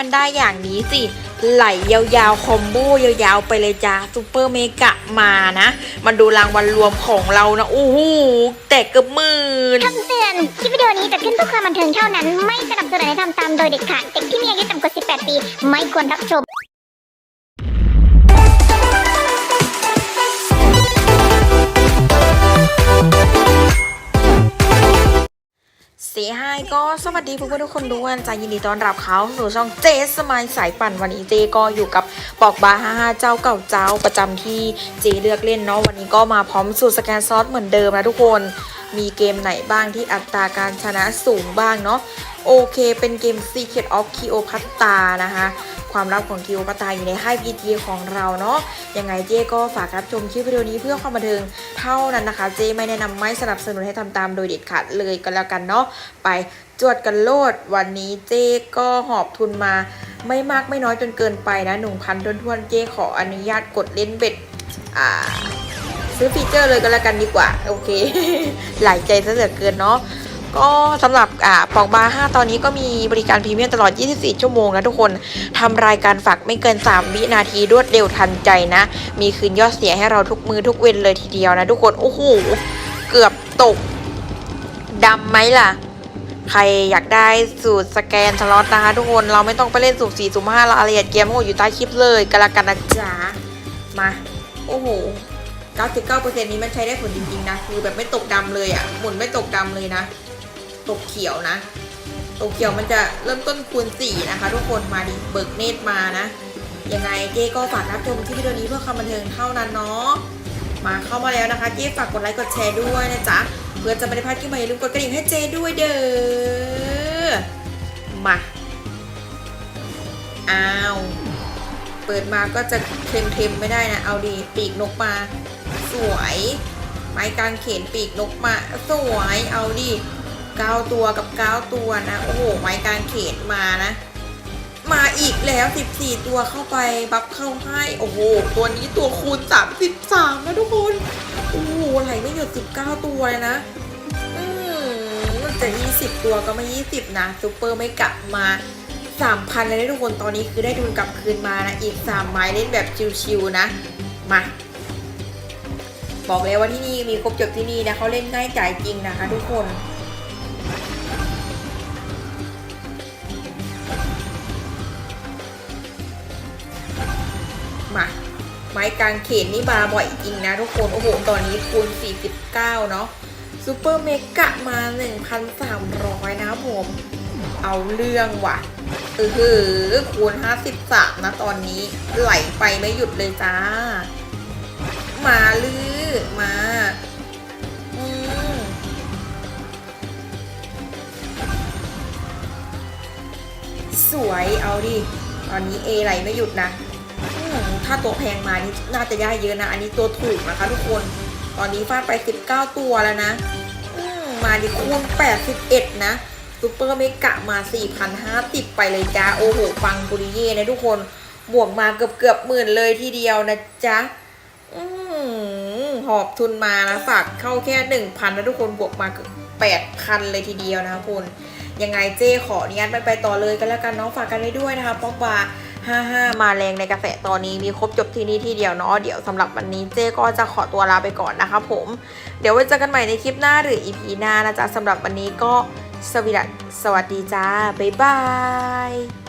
มันได้อย่างนี้สิ ไหลยาวๆ คอมโบยาวๆ ไปเลยจ้าซูเปอร์เมกะมานะ มันดูรางวัลรวมของเรานะ โอ้โหแตกเกือบหมื่นคำเตือน คลิปวิดีโอนี้จะขึ้นเพื่อความบันเทิงเท่านั้น ไม่สนับสนุนให้ทำตามโดยเด็ดขาด เด็กที่มีอายุต่ำกว่า 18 ปี ไม่ควรรับชม เสียหายก็สวัสดีเพื่อนๆทุกคนด้วยจ้ายินดีต้อนรับเขาสู่ช่องเจสมายสายปั่นวันนี้เจก็อยู่กับปอกบาร์ฮ่าเจ้าเก่าเจ้าประจำที่เจเลือกเล่นเนาะวันนี้ก็มาพร้อมสูตรสแกนซอสเหมือนเดิมนะทุกคน มีเกมไหนบ้างที่อัตราการชนะสูงบ้างเนาะโอเค เป็นเกม Secret of Cleopatra นะคะ ความลับของคิวปตาอยู่ในค่ายพีทีของเราเนาะ ยังไงเจ๊ก็ฝากรับชมคลิปวิดีโอนี้เพื่อความบันเทิงเท่านั้นนะคะ เจ๊ไม่แนะนำไม่สนับสนุนให้ทำตามโดยเด็ดขาดเลยก็แล้วกันเนาะ ไปจวดกันโลด วันนี้เจ๊ก็หอบทุนมาไม่มากไม่น้อยจนเกินไปนะหนึ่งพันทวนๆ เจ๊ขออนุญาตกดเล่นเบ็ด อ่า ซื้อฟีเจอร์เลยก็แล้วกันดีกว่า โอเค หลายใจซะเหลือเกินเนาะก็สำหรับอ่าปอกบาร์5ตอนนี้ก็มีบริการพรีเมียมตลอด 24 ชั่วโมงนะทุกคนทำรายการฝากไม่เกิน 3 วินาทีรวดเร็วทันใจนะ มีคืนยอดเสียให้เราทุกมือทุกเว้นเลยทีเดียวนะทุกคน โอ้โห เกือบตกดำไหมล่ะ ใครอยากได้สูตรสแกนสล็อตนะคะทุกคนเราไม่ต้องไปเล่นสูตร4สูตร5รายละเอียดเกมทั้งหอยู่ใต้คลิปเลยกันละกันนะจ๊ะมา โอ้โห 99%นี้มันใช้ได้ผลจริงๆนะ คือแบบไม่ตกดำเลยอะ่ะ หมุนไม่ตกดำเลยนะ ตกเขียวนะ ตกเขียวมันจะเริ่มต้นคูณ 4 นะคะ ทุกคนมาดิเบิกเนตรมานะ ยังไงเจ๊ก็ฝากรับชมที่วิดีโอนี้เพื่อความบันเทิงเท่านั้นเนาะ มาเข้ามาแล้วนะคะ เจ๊ฝากกดไลค์กดแชร์ด้วยนะจ๊ะ เพื่อจะไม่ได้พลาดคลิปใหม่อย่าลืมกดกระดิ่งให้เจ๊ด้วยเด้อ มาอ้าว เปิดมาก็จะเค็มๆไม่ได้นะ เอาดีปีกนกมา สวย ไม้กางเขนปีกนกมาสวยเอาดิเก้าตัวกับเก้าตัวนะ โอ้โห ไม้กางเขนมานะ มาอีกแล้ว 14 ตัวเข้าไปบัฟเข้าให้ โอ้โห ตัวนี้ตัวคูณ 33 นะทุกคน โอ้โหไหลไม่หยุด 19 ตัวเลยนะอืมมันจะ 20 ตัวก็ไม่ 20 นะซูเปอร์ไม่กลับมา3,000เลยนะทุกคน ตอนนี้คือได้ทุนกลับคืนมานะ อีก 3 ไม้เล่นแบบชิวๆนะ มา บอกเลยว่าที่นี่มีครบจบที่นี่นะเขาเล่นง่ายจ่ายจริงนะคะ ทุกคนมาไม้กางเขนนี่มาบ่อยจริงนะทุกคนโอ้โหตอนนี้คูณ 49 เนาะซูเปอร์เมกะมา 1,300 นะครับผม เอาเรื่องว่ะเออหือคูณ 53 นะตอนนี้ไหลไปไม่หยุดเลยจ้า มาลือมาอืมสวยเอาดิ ตอนนี้ A ไหลไม่หยุดนะถ้าตัวแพงมานี่น่าจะได้เยอะนะ อันนี้ตัวถูกนะคะทุกคน ตอนนี้ฟาดไป 19 ตัวแล้วนะมมาดิคูณ81 นะซูเปอร์เมกะมา 4,050 ไปเลยจ้า โอ้โห ฟังบุริเย่นะทุกคน บวกมาเกือบเกือบหมื่นเลยทีเดียวนะจ๊ะอืม หอบทุนมานะฝากเข้าแค่หนึ่งพันนะทุกคนบวกมาเกือบแปดพันเลยทีเดียวนะคะคุณยังไงเจ้ขออนุญาตไม่ไปต่อเลยก็แล้วกันเน้องฝากกันไว้ด้วยนะคะป๊อกบา55 มาแรงในกระแสตอนนี้มีครบจบที่นี่ที่เดียวเนาะเดี๋ยวสำหรับวันนี้เจ้ก็จะขอตัวลาไปก่อนนะคะผม เดี๋ยวไว้เจอกันใหม่ในคลิปหน้าหรือ EP หน้านะจ๊ะสำหรับวันนี้ก็สวัสดีสวัสดีจ้า บ๊ายบาย